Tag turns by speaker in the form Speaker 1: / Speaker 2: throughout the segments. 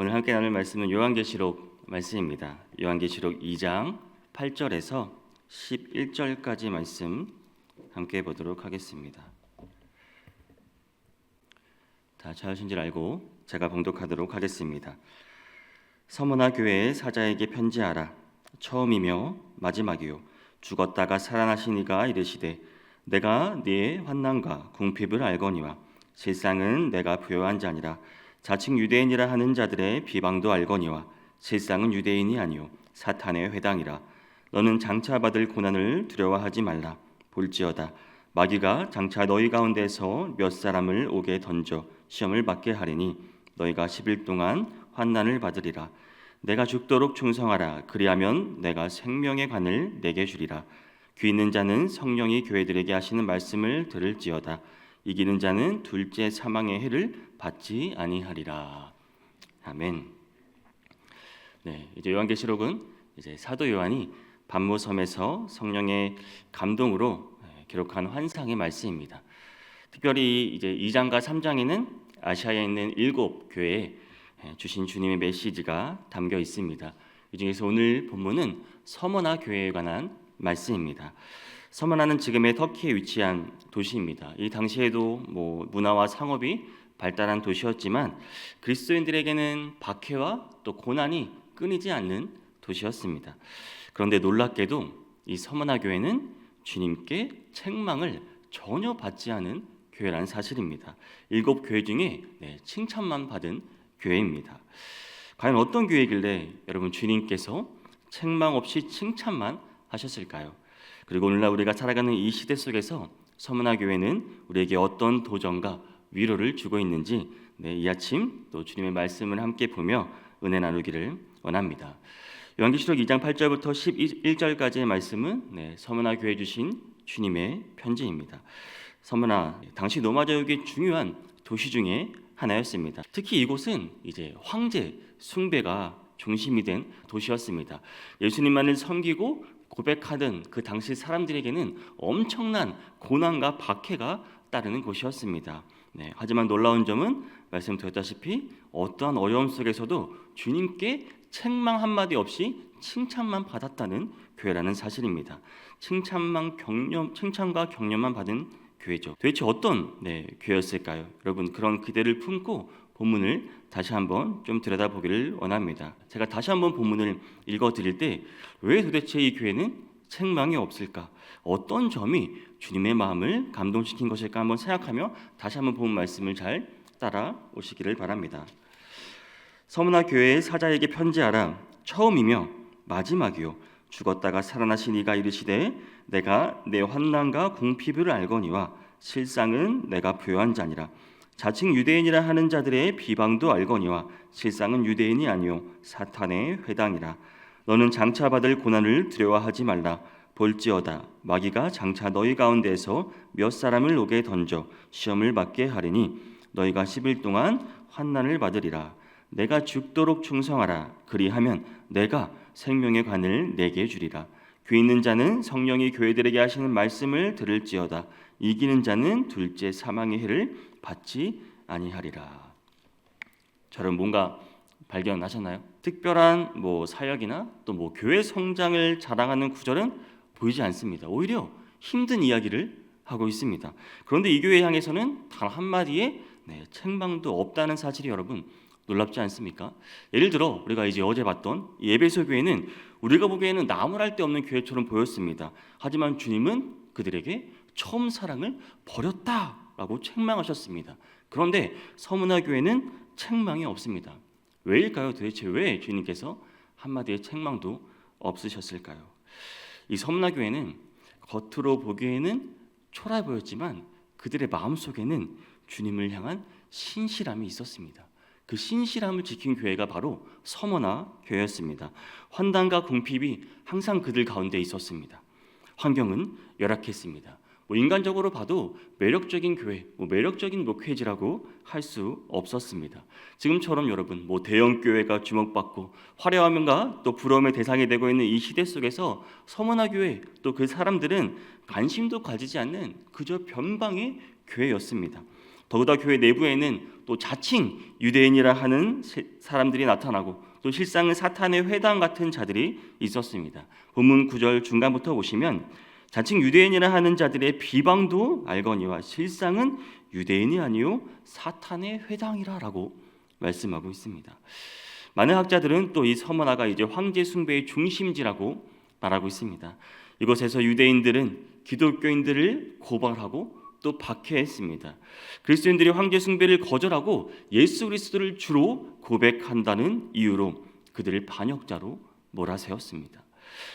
Speaker 1: 오늘 함께 나눌 말씀은 요한계시록 말씀입니다. 요한계시록 2장 8절에서 11절까지 말씀 함께 보도록 하겠습니다. 다 찾으신 줄 알고 제가 봉독하도록 하겠습니다. 서머나 교회의 사자에게 편지하라. 처음이며 마지막이요 죽었다가 살아나신 이가 이르시되 내가 네 환난과 궁핍을 알거니와 실상은 내가 부요한 자니라 자칭 유대인이라 하는 자들의 비방도 알거니와 실상은 유대인이 아니요 사탄의 회당이라. 너는 장차 받을 고난을 두려워하지 말라. 볼지어다. 마귀가 장차 너희 가운데서 몇 사람을 오게 던져 시험을 받게 하리니 너희가 10일 동안 환난을 받으리라. 내가 죽도록 충성하라. 그리하면 내가 생명의 관을 내게 주리라. 귀 있는 자는 성령이 교회들에게 하시는 말씀을 들을지어다 이기는 자는 둘째 사망의 해를 받지 아니하리라 아멘. 네, 이제 요한계시록은 이제 사도 요한이 반모섬에서 성령의 감동으로 네, 기록한 환상의 말씀입니다. 특별히 이제 2장과 3장에는 아시아에 있는 일곱 교회에 예, 주신 주님의 메시지가 담겨 있습니다. 이 중에서 오늘 본문은 서머나 교회에 관한 말씀입니다. 서머나는 지금의 터키에 위치한 도시입니다. 이 당시에도 뭐 문화와 상업이 발달한 도시였지만 그리스도인들에게는 박해와 또 고난이 끊이지 않는 도시였습니다. 그런데 놀랍게도 이 서머나 교회는 주님께 책망을 전혀 받지 않은 교회라는 사실입니다. 일곱 교회 중에 네, 칭찬만 받은 교회입니다. 과연 어떤 교회길래 여러분 주님께서 책망 없이 칭찬만 하셨을까요? 그리고 오늘날 우리가 살아가는 이 시대 속에서 서문화 교회는 우리에게 어떤 도전과 위로를 주고 있는지 네, 이 아침 또 주님의 말씀을 함께 보며 은혜 나누기를 원합니다. 요한계시록 2장 8절부터 11절까지의 말씀은 네, 서문화 교회 주신 주님의 편지입니다. 서문화 당시 로마 제국의 중요한 도시 중에 하나였습니다. 특히 이곳은 이제 황제 숭배가 중심이 된 도시였습니다. 예수님만을 섬기고 고백하던 그 당시 사람들에게는 엄청난 고난과 박해가 따르는 곳이었습니다. 네, 하지만 놀라운 점은 말씀드렸다시피 어떠한 어려움 속에서도 주님께 책망 한마디 없이 칭찬만 받았다는 교회라는 사실입니다. 칭찬만 격려, 칭찬과 격려만 받은 교회죠. 도대체 어떤 네, 교회였을까요? 여러분 그런 기대를 품고 본문을 다시 한번 좀 들여다보기를 원합니다. 제가 다시 한번 본문을 읽어 드릴 때 왜 도대체 이 교회는 책망이 없을까? 어떤 점이 주님의 마음을 감동시킨 것일까 한번 생각하며 다시 한번 본 말씀을 잘 따라오시기를 바랍니다. 서문화 교회의 사자에게 편지하라 처음이며 마지막이요 죽었다가 살아나신 이가 이르시되 내가 내 환난과 궁핍을 알거니와 실상은 내가 부요한 자니라 자칭 유대인이라 하는 자들의 비방도 알거니와 실상은 유대인이 아니요 사탄의 회당이라. 너는 장차 받을 고난을 두려워하지 말라. 볼지어다. 마귀가 장차 너희 가운데에서 몇 사람을 오게 던져 시험을 받게 하리니 너희가 10일 동안 환난을 받으리라. 내가 죽도록 충성하라. 그리하면 내가 생명의 관을 내게 주리라. 귀 있는 자는 성령이 교회들에게 하시는 말씀을 들을지어다 이기는 자는 둘째 사망의 해를 받지 아니하리라. 저는 뭔가 발견하셨나요? 특별한 뭐 사역이나 또 뭐 교회 성장을 자랑하는 구절은 보이지 않습니다. 오히려 힘든 이야기를 하고 있습니다. 그런데 이 교회 향해서는 단 한마디의 네, 책망도 없다는 사실이 여러분 놀랍지 않습니까? 예를 들어 우리가 이제 어제 봤던 예배소 교회는 우리가 보기에는 나무랄 데 없는 교회처럼 보였습니다. 하지만 주님은 그들에게 처음 사랑을 버렸다라고 책망하셨습니다. 그런데 서문화 교회는 책망이 없습니다. 왜일까요? 도대체 왜 주님께서 한마디의 책망도 없으셨을까요? 이 서문화 교회는 겉으로 보기에는 초라해 보였지만 그들의 마음 속에는 주님을 향한 신실함이 있었습니다. 그 신실함을 지킨 교회가 바로 서머나 교회였습니다. 환단과 궁핍이 항상 그들 가운데 있었습니다. 환경은 열악했습니다. 뭐 인간적으로 봐도 매력적인 교회, 뭐 매력적인 목회지라고 할 수 없었습니다. 지금처럼 여러분 뭐 대형 교회가 주목받고 화려함과 또 부러움의 대상이 되고 있는 이 시대 속에서 서머나 교회 또 그 사람들은 관심도 가지지 않는 그저 변방의 교회였습니다. 더구나 교회 내부에는 또 자칭 유대인이라 하는 세- 사람들이 나타나고 또 실상은 사탄의 회당 같은 자들이 있었습니다. 본문 9절 중간부터 보시면 자칭 유대인이라 하는 자들의 비방도 알거니와 실상은 유대인이 아니요 사탄의 회당이라라고 말씀하고 있습니다. 많은 학자들은 또 이 서머나가 이제 황제 숭배의 중심지라고 말하고 있습니다. 이곳에서 유대인들은 기독교인들을 고발하고 또 박해했습니다. 그리스도인들이 황제 숭배를 거절하고 예수 그리스도를 주로 고백한다는 이유로 그들을 반역자로 몰아세웠습니다.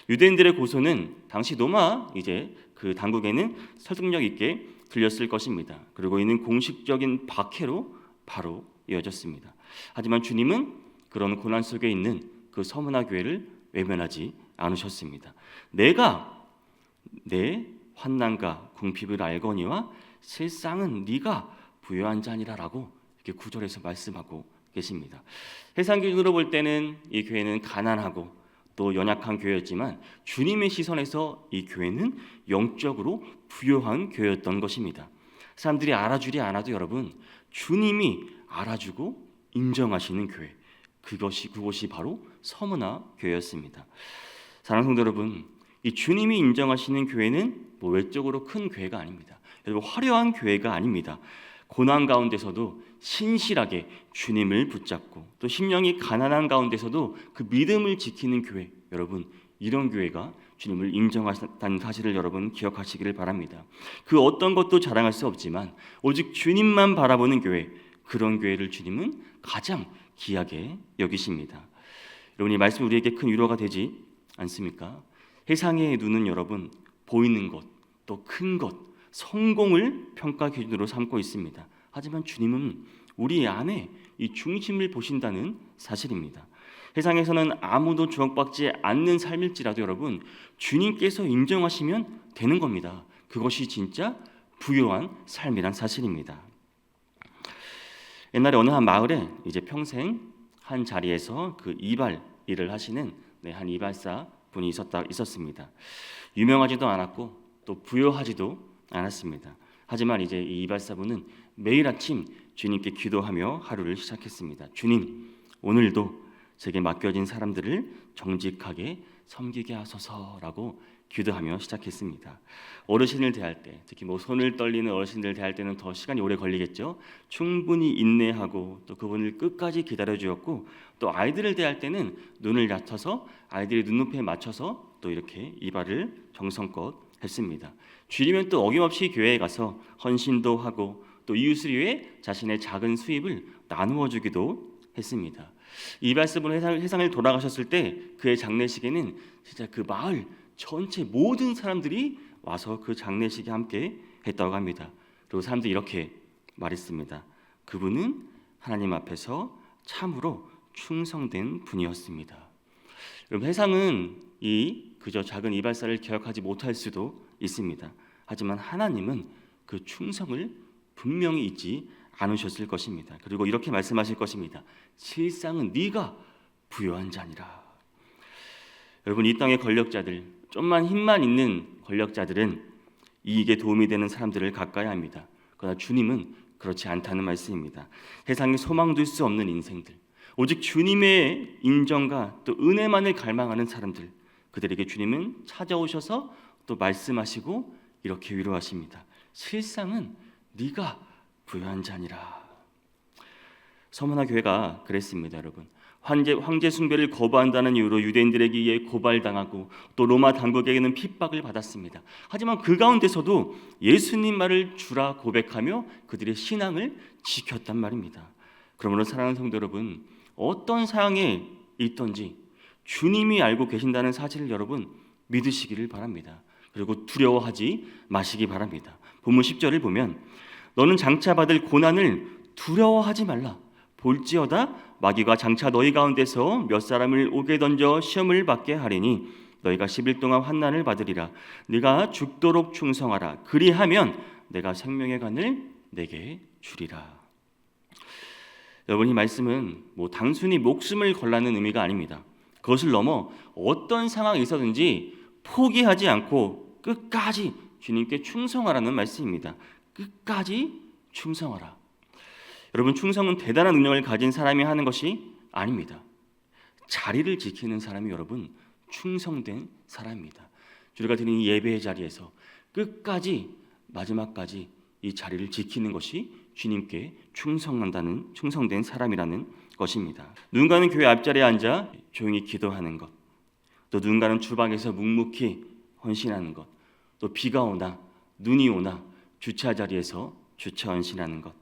Speaker 1: 유대인들의 고소는 당시 로마 이제 그 당국에는 설득력 있게 들렸을 것입니다. 그리고 이는 공식적인 박해로 바로 이어졌습니다. 하지만 주님은 그런 고난 속에 있는 그 서문화 교회를 외면하지 않으셨습니다. 내가 내 환난과 궁핍을 알거니와 실상은 네가 부여한 자니라라고 이렇게 구절에서 말씀하고 계십니다. 세상 기준으로 볼 때는 이 교회는 가난하고 또 연약한 교회였지만 주님의 시선에서 이 교회는 영적으로 부여한 교회였던 것입니다. 사람들이 알아주리 않아도 여러분 주님이 알아주고 인정하시는 교회 그것이 그곳이 바로 서문화 교회였습니다. 사랑하는 성도 여러분, 이 주님이 인정하시는 교회는 뭐 외적으로 큰 교회가 아닙니다. 여러분 화려한 교회가 아닙니다. 고난 가운데서도 신실하게 주님을 붙잡고 또 심령이 가난한 가운데서도 그 믿음을 지키는 교회 여러분 이런 교회가 주님을 인정하셨다는 사실을 여러분 기억하시기를 바랍니다. 그 어떤 것도 자랑할 수 없지만 오직 주님만 바라보는 교회 그런 교회를 주님은 가장 귀하게 여기십니다. 여러분 이 말씀 우리에게 큰 위로가 되지 않습니까? 세상의 눈은 여러분 보이는 것, 또 큰 것, 성공을 평가 기준으로 삼고 있습니다. 하지만 주님은 우리 안에 이 중심을 보신다는 사실입니다. 세상에서는 아무도 주목받지 않는 삶일지라도 여러분 주님께서 인정하시면 되는 겁니다. 그것이 진짜 부유한 삶이란 사실입니다. 옛날에 어느 한 마을에 이제 평생 한 자리에서 그 이발 일을 하시는 네, 한 이발사 분이 있었다 있었습니다. 유명하지도 않았고 또 부여하지도 않았습니다. 하지만 이제 이 이발사분은 매일 아침 주님께 기도하며 하루를 시작했습니다. 주님, 오늘도 제게 맡겨진 사람들을 정직하게 섬기게 하소서라고 기도하며 시작했습니다. 어르신을 대할 때, 특히 뭐 손을 떨리는 어르신들 대할 때는 더 시간이 오래 걸리겠죠. 충분히 인내하고 또 그분을 끝까지 기다려 주었고 또 아이들을 대할 때는 눈을 얕아서 아이들의 눈높이에 맞춰서 또 이렇게 이발을 정성껏 했습니다. 주이면 또 어김없이 교회에 가서 헌신도 하고 또 이웃을 위해 자신의 작은 수입을 나누어 주기도 했습니다. 이발스분 세상 을 돌아가셨을 때 그의 장례식에는 진짜 그 마을 전체 모든 사람들이 와서 그 장례식에 함께 했다고 합니다. 그리고 사람들이 이렇게 말했습니다. 그분은 하나님 앞에서 참으로 충성된 분이었습니다. 여러분 세상은 이 그저 작은 이발사를 기억하지 못할 수도 있습니다. 하지만 하나님은 그 충성을 분명히 잊지 않으셨을 것입니다. 그리고 이렇게 말씀하실 것입니다. 실상은 네가 부여한 자니라. 여러분 이 땅의 권력자들, 좀만 힘만 있는 권력자들은 이익에 도움이 되는 사람들을 가까이 합니다. 그러나 주님은 그렇지 않다는 말씀입니다. 세상에 소망 둘수 없는 인생들, 오직 주님의 인정과 또 은혜만을 갈망하는 사람들, 그들에게 주님은 찾아오셔서 또 말씀하시고 이렇게 위로하십니다. 실상은 네가 부여한 자니라. 서문화 교회가 그랬습니다, 여러분. 황제 황제 숭배를 거부한다는 이유로 유대인들에게 의해 고발당하고 또 로마 당국에게는 핍박을 받았습니다. 하지만 그 가운데서도 예수님 말을 주라 고백하며 그들의 신앙을 지켰단 말입니다. 그러므로 사랑하는 성도 여러분, 어떤 상황에 있던지 주님이 알고 계신다는 사실을 여러분 믿으시기를 바랍니다. 그리고 두려워하지 마시기 바랍니다. 본문 10절을 보면 너는 장차 받을 고난을 두려워하지 말라. 볼지어다 마귀가 장차 너희 가운데서 몇 사람을 오게 던져 시험을 받게 하리니 너희가 10일 동안 환난을 받으리라. 네가 죽도록 충성하라. 그리하면 내가 생명의 간을 내게 주리라. 여러분 이 말씀은 뭐 단순히 목숨을 걸라는 의미가 아닙니다. 그것을 넘어 어떤 상황이 있어든지 포기하지 않고 끝까지 주님께 충성하라는 말씀입니다. 끝까지 충성하라. 여러분 충성은 대단한 능력을 가진 사람이 하는 것이 아닙니다. 자리를 지키는 사람이 여러분 충성된 사람입니다. 우리가 드리는 이 예배의 자리에서 끝까지 마지막까지 이 자리를 지키는 것이 주님께 충성한다는 충성된 사람이라는 것입니다. 누군가는 교회 앞자리에 앉아 조용히 기도하는 것, 또 누군가는 주방에서 묵묵히 헌신하는 것, 또 비가 오나 눈이 오나 주차 자리에서 주차 헌신하는 것,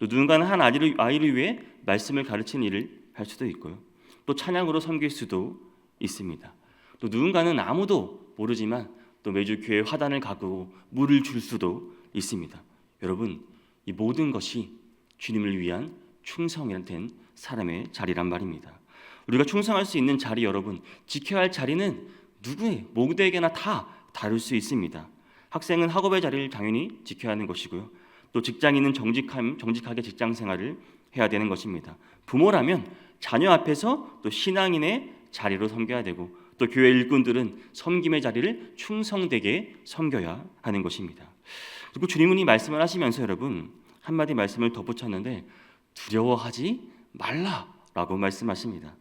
Speaker 1: 또 누군가는 한 아이를, 아이를 위해 말씀을 가르치는 일을 할 수도 있고요. 또 찬양으로 섬길 수도 있습니다. 또 누군가는 아무도 모르지만 또 매주 교회 화단을 가꾸고 물을 줄 수도 있습니다. 여러분, 이 모든 것이 주님을 위한 충성된 사람의 자리란 말입니다. 우리가 충성할 수 있는 자리 여러분, 지켜야 할 자리는 누구의 모두에게나 다 다를 수 있습니다. 학생은 학업의 자리를 당연히 지켜야 하는 것이고요. 또 직장인은 정직함, 정직하게 직장 생활을 해야 되는 것입니다. 부모라면 자녀 앞에서 또 신앙인의 자리로 섬겨야 되고 또 교회 일꾼들은 섬김의 자리를 충성되게 섬겨야 하는 것입니다. 그리고 주님은 이 말씀을 하시면서 여러분 한마디 말씀을 덧붙였는데 두려워하지 말라라고 말씀하십니다.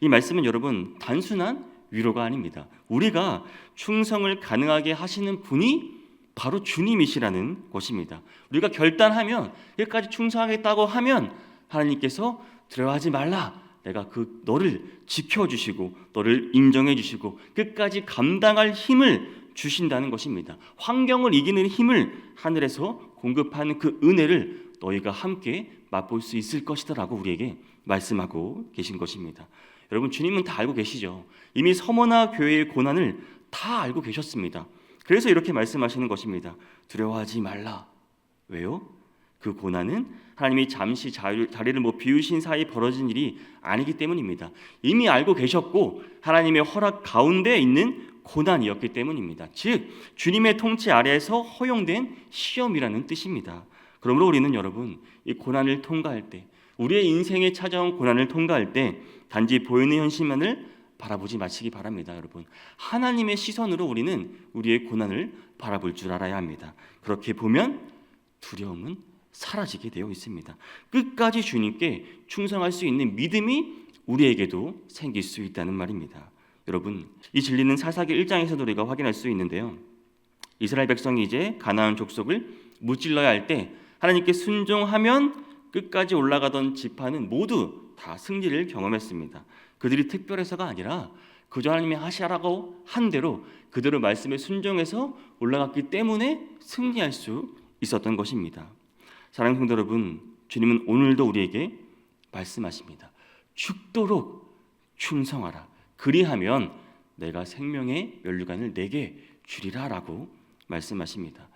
Speaker 1: 이 말씀은 여러분 단순한 위로가 아닙니다. 우리가 충성을 가능하게 하시는 분이 바로 주님이시라는 것입니다. 우리가 결단하면 여기까지 충성하겠다고 하면 하나님께서 두려워하지 말라. 내가 그 너를 지켜주시고 너를 인정해주시고 끝까지 감당할 힘을 주신다는 것입니다. 환경을 이기는 힘을 하늘에서 공급하는 그 은혜를 너희가 함께 맛볼 수 있을 것이다라고 우리에게 말씀하고 계신 것입니다. 여러분 주님은 다 알고 계시죠. 이미 서머나 교회의 고난을 다 알고 계셨습니다. 그래서 이렇게 말씀하시는 것입니다. 두려워하지 말라. 왜요? 그 고난은 하나님이 잠시 자리를 뭐 비우신 사이 벌어진 일이 아니기 때문입니다. 이미 알고 계셨고 하나님의 허락 가운데 있는 고난이었기 때문입니다. 즉 주님의 통치 아래에서 허용된 시험이라는 뜻입니다. 그러므로 우리는 여러분 이 고난을 통과할 때 우리의 인생에 찾아온 고난을 통과할 때 단지 보이는 현실만을 바라보지 마시기 바랍니다, 여러분. 하나님의 시선으로 우리는 우리의 고난을 바라볼 줄 알아야 합니다. 그렇게 보면 두려움은 사라지게 되어 있습니다. 끝까지 주님께 충성할 수 있는 믿음이 우리에게도 생길 수 있다는 말입니다. 여러분, 이 진리는 사사기 1장에서도 우리가 확인할 수 있는데요. 이스라엘 백성이 이제 가나안 족속을 무찔러야 할 때 하나님께 순종하면 끝까지 올라가던 지파는 모두 다 승리를 경험했습니다. 그들이 특별해서가 아니라 그저 하나님이 하시라고 한 대로 그대로 말씀에 순종해서 올라갔기 때문에 승리할 수 있었던 것입니다. 사랑하는 성도 여러분, 주님은 오늘도 우리에게 말씀하십니다. 죽도록 충성하라. 그리하면 내가 생명의 면류관을 내게 주리라라고 말씀하십니다.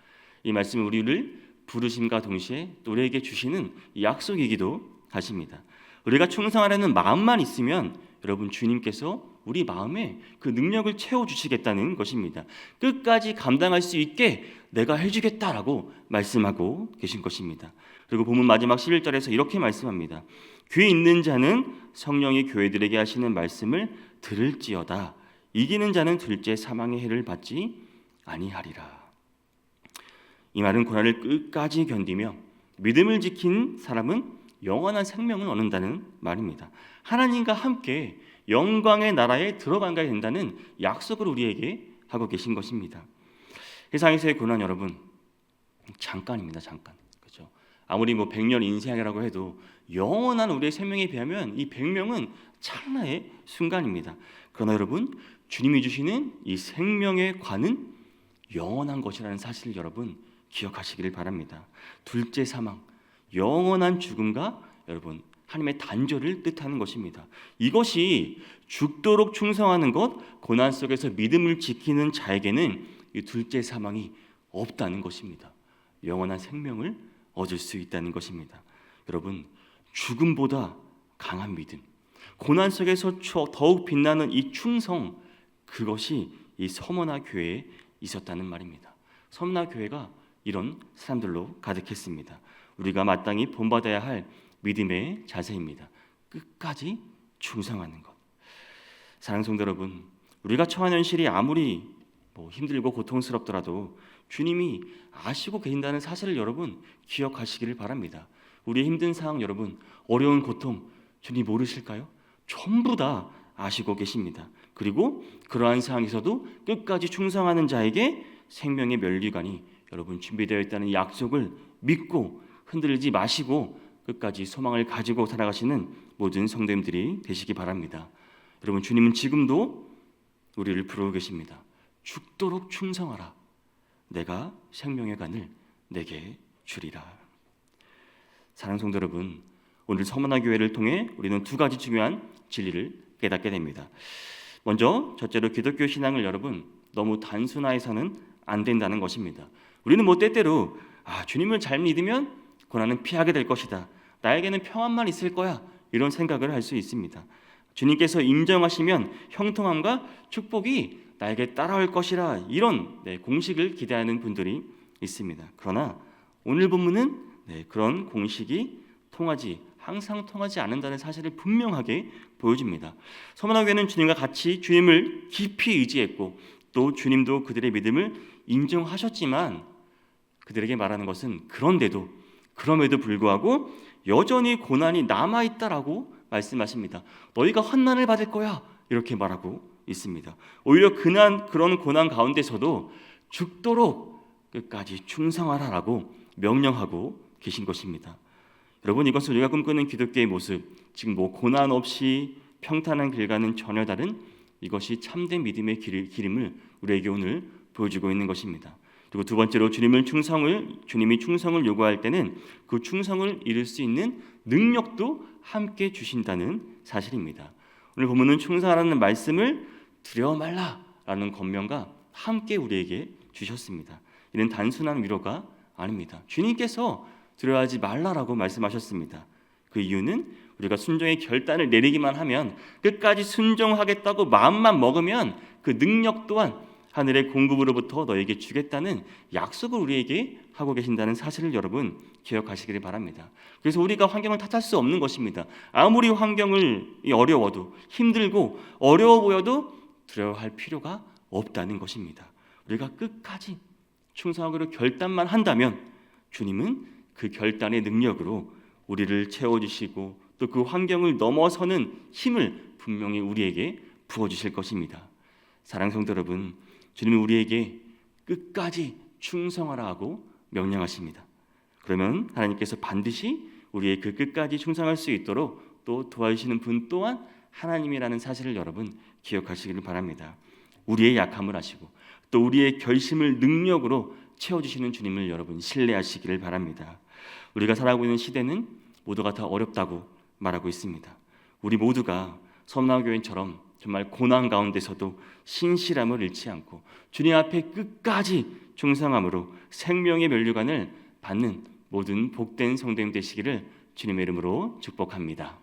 Speaker 1: 이 말씀은 우리를 부르심과 동시에 우리에게 주시는 약속이기도 하십니다. 우리가 충성하려는 마음만 있으면 여러분 주님께서 우리 마음에 그 능력을 채워 주시겠다는 것입니다. 끝까지 감당할 수 있게 내가 해 주겠다라고 말씀하고 계신 것입니다. 그리고 본문 마지막 11절에서 이렇게 말씀합니다. 귀 있는 자는 성령이 교회들에게 하시는 말씀을 들을지어다. 이기는 자는 둘째 사망의 해를 받지 아니하리라. 이 말은 고난을 끝까지 견디며 믿음을 지킨 사람은 영원한 생명을 얻는다는 말입니다. 하나님과 함께 영광의 나라에 들어간가 된다는 약속을 우리에게 하고 계신 것입니다. 세상에서의 고난 여러분 잠깐입니다. 잠깐. 그렇죠? 아무리 뭐 100년 인생이라고 해도 영원한 우리의 생명에 비하면 이 100명은 찰나의 순간입니다. 그러나 여러분 주님이 주시는 이 생명의 관은 영원한 것이라는 사실을 여러분 기억하시기를 바랍니다. 둘째 사망, 영원한 죽음과 여러분 하나님의 단절을 뜻하는 것입니다. 이것이 죽도록 충성하는 것, 고난 속에서 믿음을 지키는 자에게는 이 둘째 사망이 없다는 것입니다. 영원한 생명을 얻을 수 있다는 것입니다. 여러분, 죽음보다 강한 믿음, 고난 속에서 더욱 빛나는 이 충성, 그것이 이 서머나 교회에 있었다는 말입니다. 서머나 교회가 이런 사람들로 가득했습니다. 우리가 마땅히 본받아야 할 믿음의 자세입니다. 끝까지 충성하는 것. 사랑 성도 여러분, 우리가 처한 현실이 아무리 뭐 힘들고 고통스럽더라도 주님이 아시고 계신다는 사실을 여러분 기억하시기를 바랍니다. 우리의 힘든 상황 여러분, 어려운 고통 주님 모르실까요? 전부 다 아시고 계십니다. 그리고 그러한 상황에서도 끝까지 충성하는 자에게 생명의 멸류관이 여러분 준비되어 있다는 약속을 믿고 흔들리지 마시고 끝까지 소망을 가지고 살아가시는 모든 성도님들이 되시기 바랍니다. 여러분 주님은 지금도 우리를 부르고 계십니다. 죽도록 충성하라. 내가 생명의 간을 내게 주리라. 사랑 성도 여러분, 오늘 서문화 교회를 통해 우리는 두 가지 중요한 진리를 깨닫게 됩니다. 먼저 첫째로 기독교 신앙을 여러분 너무 단순화해서는 안 된다는 것입니다. 우리는 뭐 때때로 아, 주님을 잘 믿으면 고난은 피하게 될 것이다. 나에게는 평안만 있을 거야. 이런 생각을 할 수 있습니다. 주님께서 인정하시면 형통함과 축복이 나에게 따라올 것이라 이런 네, 공식을 기대하는 분들이 있습니다. 그러나 오늘 본문은 네, 그런 공식이 통하지 항상 통하지 않는다는 사실을 분명하게 보여줍니다. 서문화교회는 주님과 같이 주님을 깊이 의지했고 또 주님도 그들의 믿음을 인정하셨지만 그들에게 말하는 것은 그런데도 그럼에도 불구하고 여전히 고난이 남아 있다라고 말씀하십니다. 너희가 환난을 받을 거야 이렇게 말하고 있습니다. 오히려 그난 그런 고난 가운데서도 죽도록 끝까지 충성하라라고 명령하고 계신 것입니다. 여러분 이것은 우리가 꿈꾸는 기독교의 모습, 지금 뭐 고난 없이 평탄한 길과는 전혀 다른 이것이 참된 믿음의 길, 길임을 우리에게 오늘 보여주고 있는 것입니다. 그리고 두 번째로 주님을 충성을 주님이 충성을 요구할 때는 그 충성을 이룰 수 있는 능력도 함께 주신다는 사실입니다. 오늘 보면은 충성하라는 말씀을 두려워 말라라는 권면과 함께 우리에게 주셨습니다. 이는 단순한 위로가 아닙니다. 주님께서 두려워하지 말라라고 말씀하셨습니다. 그 이유는 우리가 순종의 결단을 내리기만 하면 끝까지 순종하겠다고 마음만 먹으면 그 능력 또한 하늘의 공급으로부터 너에게 주겠다는 약속을 우리에게 하고 계신다는 사실을 여러분 기억하시기를 바랍니다. 그래서 우리가 환경을 탓할 수 없는 것입니다. 아무리 환경을 어려워도 힘들고 어려워 보여도 두려워할 필요가 없다는 것입니다. 우리가 끝까지 충성하기로 결단만 한다면 주님은 그 결단의 능력으로 우리를 채워주시고 또 그 환경을 넘어서는 힘을 분명히 우리에게 부어주실 것입니다. 사랑 성도 여러분, 주님은 우리에게 끝까지 충성하라 하고 명령하십니다. 그러면 하나님께서 반드시 우리의 그 끝까지 충성할 수 있도록 또 도와주시는 분 또한 하나님이라는 사실을 여러분 기억하시기를 바랍니다. 우리의 약함을 아시고 또 우리의 결심을 능력으로 채워주시는 주님을 여러분 신뢰하시기를 바랍니다. 우리가 살아가고 있는 시대는 모두가 다 어렵다고 말하고 있습니다. 우리 모두가 섬나교인처럼 정말 고난 가운데서도 신실함을 잃지 않고 주님 앞에 끝까지 충성함으로 생명의 면류관을 받는 모든 복된 성도님 되시기를 주님의 이름으로 축복합니다.